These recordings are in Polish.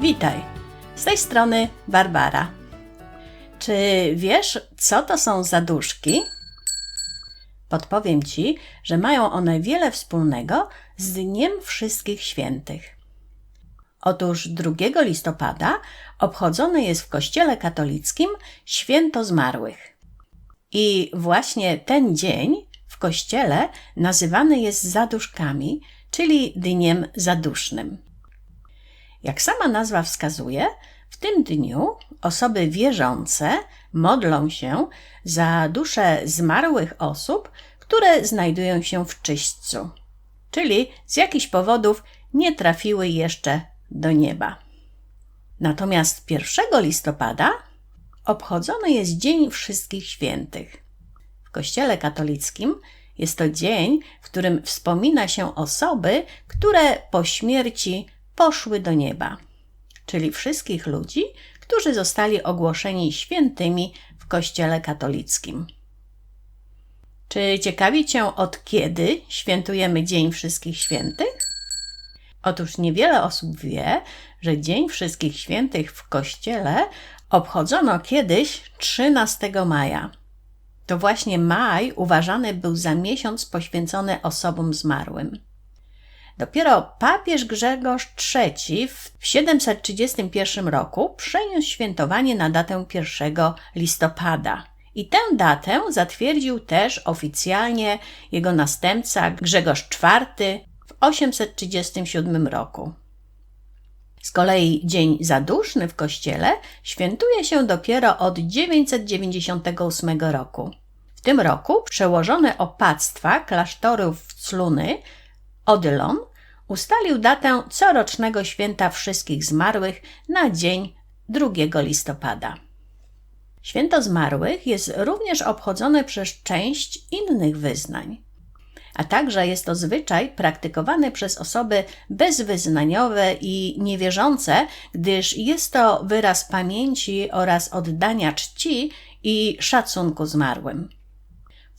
Witaj, z tej strony Barbara. Czy wiesz, co to są zaduszki? Podpowiem Ci, że mają one wiele wspólnego z Dniem Wszystkich Świętych. Otóż 2 listopada obchodzone jest w Kościele katolickim Święto Zmarłych. I właśnie ten dzień w Kościele nazywany jest zaduszkami, czyli Dniem Zadusznym. Jak sama nazwa wskazuje, w tym dniu osoby wierzące modlą się za dusze zmarłych osób, które znajdują się w czyśćcu, czyli z jakichś powodów nie trafiły jeszcze do nieba. Natomiast 1 listopada obchodzony jest Dzień Wszystkich Świętych. W Kościele katolickim jest to dzień, w którym wspomina się osoby, które po śmierci poszły do nieba, czyli wszystkich ludzi, którzy zostali ogłoszeni świętymi w Kościele katolickim. Czy ciekawi Cię, od kiedy świętujemy Dzień Wszystkich Świętych? Otóż niewiele osób wie, że Dzień Wszystkich Świętych w Kościele obchodzono kiedyś 13 maja. To właśnie maj uważany był za miesiąc poświęcony osobom zmarłym. Dopiero papież Grzegorz III w 731 roku przeniósł świętowanie na datę 1 listopada. I tę datę zatwierdził też oficjalnie jego następca Grzegorz IV w 837 roku. Z kolei Dzień Zaduszny w Kościele świętuje się dopiero od 998 roku. W tym roku przełożone opactwa klasztorów Cluny, Odylon, ustalił datę corocznego święta wszystkich zmarłych na dzień 2 listopada. Święto zmarłych jest również obchodzone przez część innych wyznań, a także jest to zwyczaj praktykowany przez osoby bezwyznaniowe i niewierzące, gdyż jest to wyraz pamięci oraz oddania czci i szacunku zmarłym.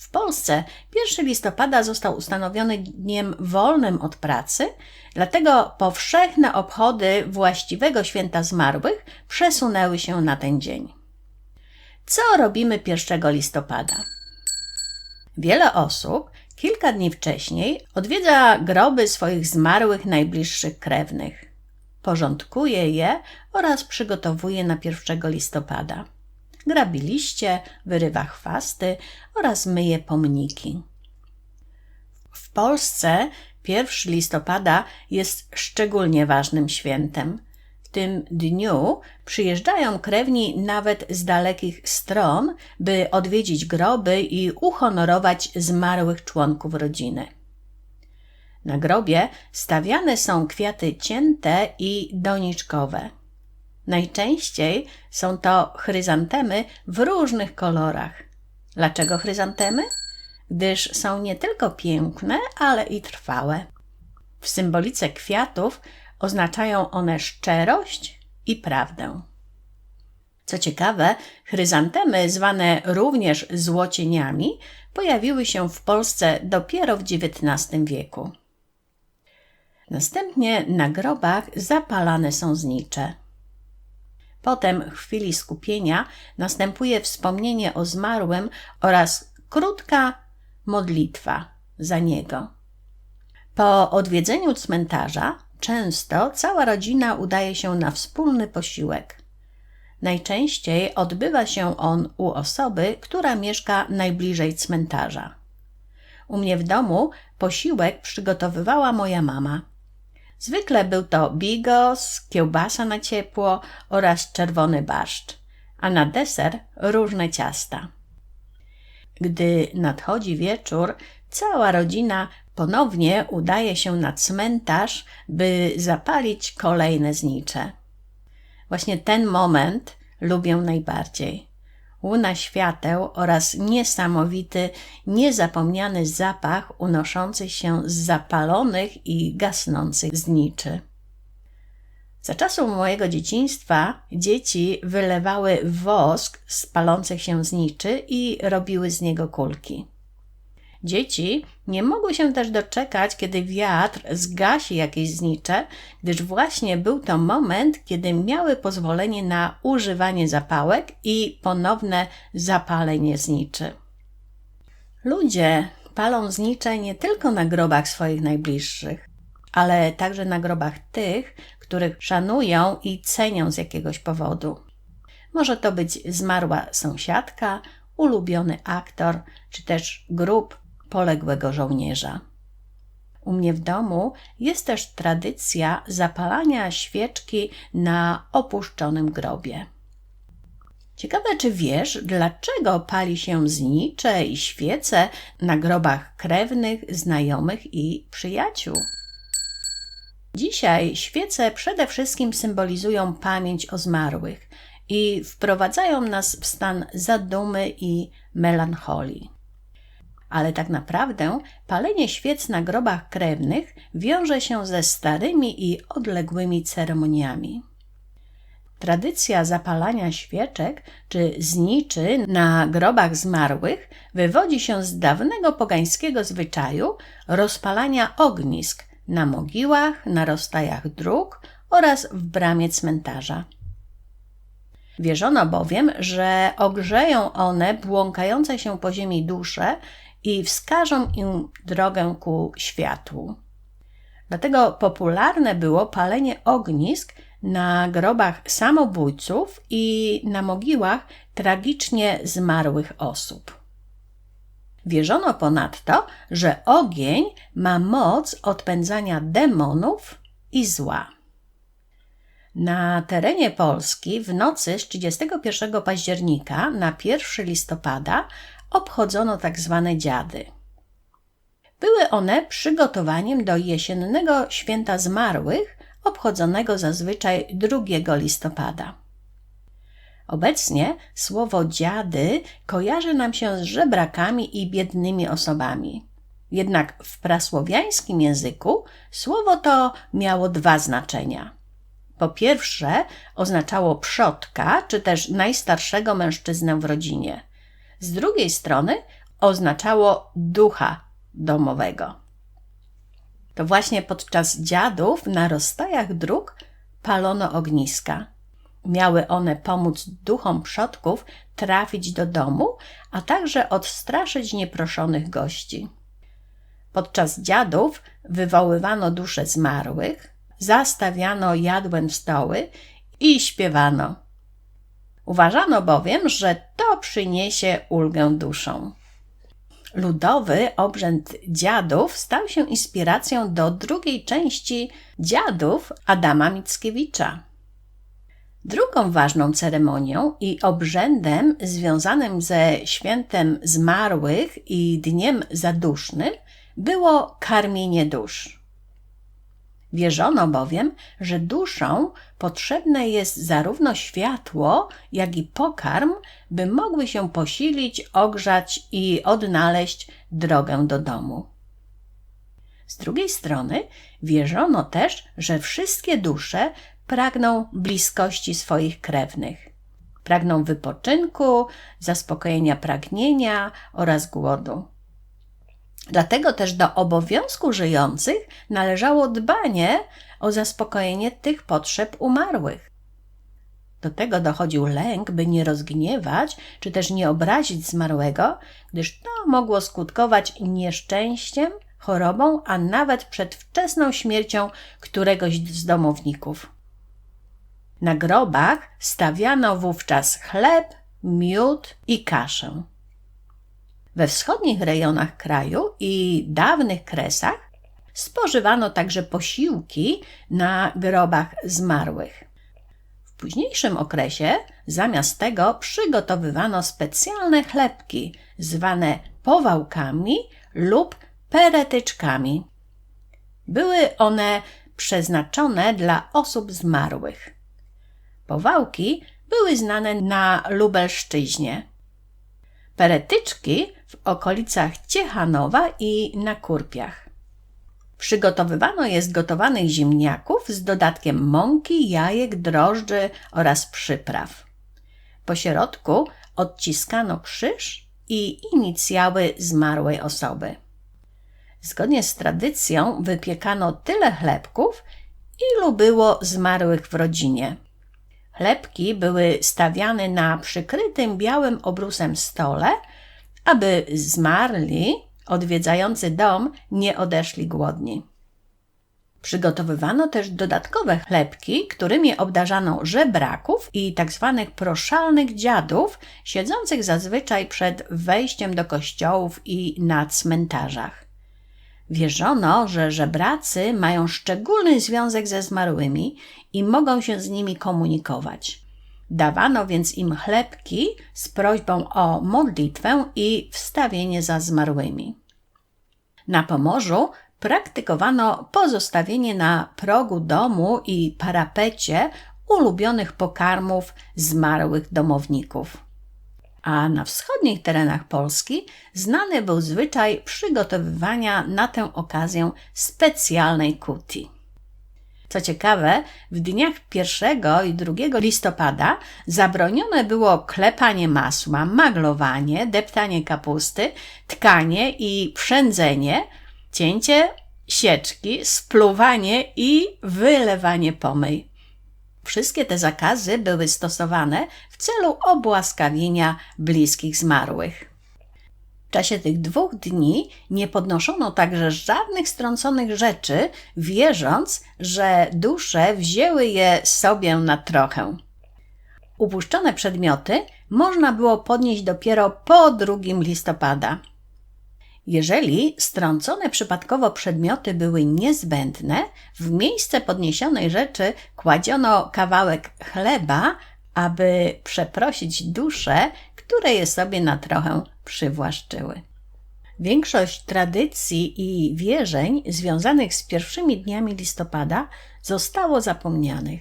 W Polsce 1 listopada został ustanowiony dniem wolnym od pracy, dlatego powszechne obchody właściwego święta zmarłych przesunęły się na ten dzień. Co robimy 1 listopada? Wiele osób kilka dni wcześniej odwiedza groby swoich zmarłych najbliższych krewnych, porządkuje je oraz przygotowuje na 1 listopada grabi liście, wyrywa chwasty oraz myje pomniki. W Polsce 1 listopada jest szczególnie ważnym świętem. W tym dniu przyjeżdżają krewni nawet z dalekich stron, by odwiedzić groby i uhonorować zmarłych członków rodziny. Na grobie stawiane są kwiaty cięte i doniczkowe. Najczęściej są to chryzantemy w różnych kolorach. Dlaczego chryzantemy? Gdyż są nie tylko piękne, ale i trwałe. W symbolice kwiatów oznaczają one szczerość i prawdę. Co ciekawe, chryzantemy, zwane również złocieniami, pojawiły się w Polsce dopiero w XIX wieku. Następnie na grobach zapalane są znicze. Potem w chwili skupienia następuje wspomnienie o zmarłym oraz krótka modlitwa za niego. Po odwiedzeniu cmentarza często cała rodzina udaje się na wspólny posiłek. Najczęściej odbywa się on u osoby, która mieszka najbliżej cmentarza. U mnie w domu posiłek przygotowywała moja mama. Zwykle był to bigos, kiełbasa na ciepło oraz czerwony barszcz, a na deser różne ciasta. Gdy nadchodzi wieczór, cała rodzina ponownie udaje się na cmentarz, by zapalić kolejne znicze. Właśnie ten moment lubię najbardziej łuna świateł oraz niesamowity, niezapomniany zapach unoszący się z zapalonych i gasnących zniczy. Za czasów mojego dzieciństwa dzieci wylewały wosk z palących się zniczy i robiły z niego kulki. Dzieci nie mogły się też doczekać, kiedy wiatr zgasi jakieś znicze, gdyż właśnie był to moment, kiedy miały pozwolenie na używanie zapałek i ponowne zapalenie zniczy. Ludzie palą znicze nie tylko na grobach swoich najbliższych, ale także na grobach tych, których szanują i cenią z jakiegoś powodu. Może to być zmarła sąsiadka, ulubiony aktor, czy też grób poległego żołnierza. U mnie w domu jest też tradycja zapalania świeczki na opuszczonym grobie. Ciekawe, czy wiesz, dlaczego pali się znicze i świece na grobach krewnych, znajomych i przyjaciół? Dzisiaj świece przede wszystkim symbolizują pamięć o zmarłych i wprowadzają nas w stan zadumy i melancholii. Ale tak naprawdę palenie świec na grobach krewnych wiąże się ze starymi i odległymi ceremoniami. Tradycja zapalania świeczek czy zniczy na grobach zmarłych wywodzi się z dawnego pogańskiego zwyczaju rozpalania ognisk na mogiłach, na rozstajach dróg oraz w bramie cmentarza. Wierzono bowiem, że ogrzeją one błąkające się po ziemi dusze i wskażą im drogę ku światłu. Dlatego popularne było palenie ognisk na grobach samobójców i na mogiłach tragicznie zmarłych osób. Wierzono ponadto, że ogień ma moc odpędzania demonów i zła. Na terenie Polski w nocy z 31 października na 1 listopada obchodzono tak zwane dziady. Były one przygotowaniem do jesiennego święta zmarłych, obchodzonego zazwyczaj 2 listopada. Obecnie słowo dziady kojarzy nam się z żebrakami i biednymi osobami. Jednak w prasłowiańskim języku słowo to miało dwa znaczenia. Po pierwsze, oznaczało przodka, czy też najstarszego mężczyznę w rodzinie. Z drugiej strony, oznaczało ducha domowego. To właśnie podczas dziadów na rozstajach dróg palono ogniska. Miały one pomóc duchom przodków trafić do domu, a także odstraszyć nieproszonych gości. Podczas dziadów wywoływano dusze zmarłych, zastawiano jadłem stoły i śpiewano. Uważano bowiem, że to przyniesie ulgę duszą. Ludowy obrzęd dziadów stał się inspiracją do drugiej części dziadów Adama Mickiewicza. Drugą ważną ceremonią i obrzędem związanym ze świętem zmarłych i dniem zadusznym było karmienie dusz. Wierzono bowiem, że duszą potrzebne jest zarówno światło, jak i pokarm, by mogły się posilić, ogrzać i odnaleźć drogę do domu. Z drugiej strony wierzono też, że wszystkie dusze pragną bliskości swoich krewnych. Pragną wypoczynku, zaspokojenia pragnienia oraz głodu. Dlatego też do obowiązku żyjących należało dbanie o zaspokojenie tych potrzeb umarłych. Do tego dochodził lęk, by nie rozgniewać czy też nie obrazić zmarłego, gdyż to mogło skutkować nieszczęściem, chorobą, a nawet przedwczesną śmiercią któregoś z domowników. Na grobach stawiano wówczas chleb, miód i kaszę. We wschodnich rejonach kraju i dawnych kresach spożywano także posiłki na grobach zmarłych. W późniejszym okresie zamiast tego przygotowywano specjalne chlebki zwane powałkami lub peretyczkami. Były one przeznaczone dla osób zmarłych. Powałki były znane na Lubelszczyźnie. Peretyczki w okolicach Ciechanowa i na Kurpiach. Przygotowywano je z gotowanych ziemniaków z dodatkiem mąki, jajek, drożdży oraz przypraw. Po środku odciskano krzyż i inicjały zmarłej osoby. Zgodnie z tradycją wypiekano tyle chlebków, ilu było zmarłych w rodzinie. Chlebki były stawiane na przykrytym białym obrusem stole, aby zmarli odwiedzający dom nie odeszli głodni. Przygotowywano też dodatkowe chlebki, którymi obdarzano żebraków i tzw. proszalnych dziadów, siedzących zazwyczaj przed wejściem do kościołów i na cmentarzach. Wierzono, że żebracy mają szczególny związek ze zmarłymi i mogą się z nimi komunikować. Dawano więc im chlebki z prośbą o modlitwę i wstawienie za zmarłymi. Na Pomorzu praktykowano pozostawienie na progu domu i parapecie ulubionych pokarmów zmarłych domowników. A na wschodnich terenach Polski znany był zwyczaj przygotowywania na tę okazję specjalnej kuti. Co ciekawe, w dniach 1 i 2 listopada zabronione było klepanie masła, maglowanie, deptanie kapusty, tkanie i przędzenie, cięcie sieczki, spluwanie i wylewanie pomyj. Wszystkie te zakazy były stosowane w celu obłaskawienia bliskich zmarłych. W czasie tych dwóch dni nie podnoszono także żadnych strąconych rzeczy, wierząc, że dusze wzięły je sobie na trochę. Upuszczone przedmioty można było podnieść dopiero po 2 listopada. Jeżeli strącone przypadkowo przedmioty były niezbędne, w miejsce podniesionej rzeczy kładziono kawałek chleba, aby przeprosić dusze, które je sobie na trochę przywłaszczyły. Większość tradycji i wierzeń związanych z pierwszymi dniami listopada zostało zapomnianych.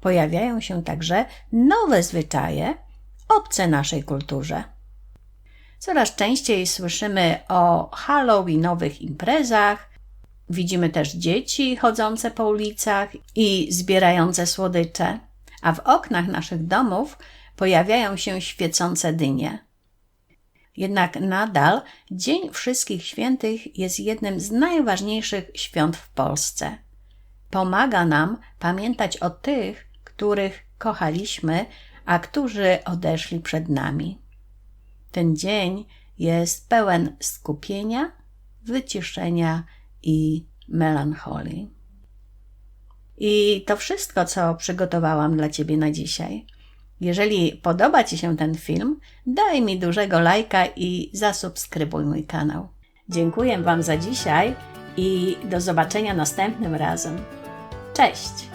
Pojawiają się także nowe zwyczaje, obce naszej kulturze. Coraz częściej słyszymy o halloweenowych imprezach, widzimy też dzieci chodzące po ulicach i zbierające słodycze, a w oknach naszych domów pojawiają się świecące dynie. Jednak nadal Dzień Wszystkich Świętych jest jednym z najważniejszych świąt w Polsce. Pomaga nam pamiętać o tych, których kochaliśmy, a którzy odeszli przed nami. Ten dzień jest pełen skupienia, wyciszenia i melancholii. I to wszystko, co przygotowałam dla Ciebie na dzisiaj. Jeżeli podoba Ci się ten film, daj mi dużego lajka i zasubskrybuj mój kanał. Dziękuję Wam za dzisiaj i do zobaczenia następnym razem. Cześć!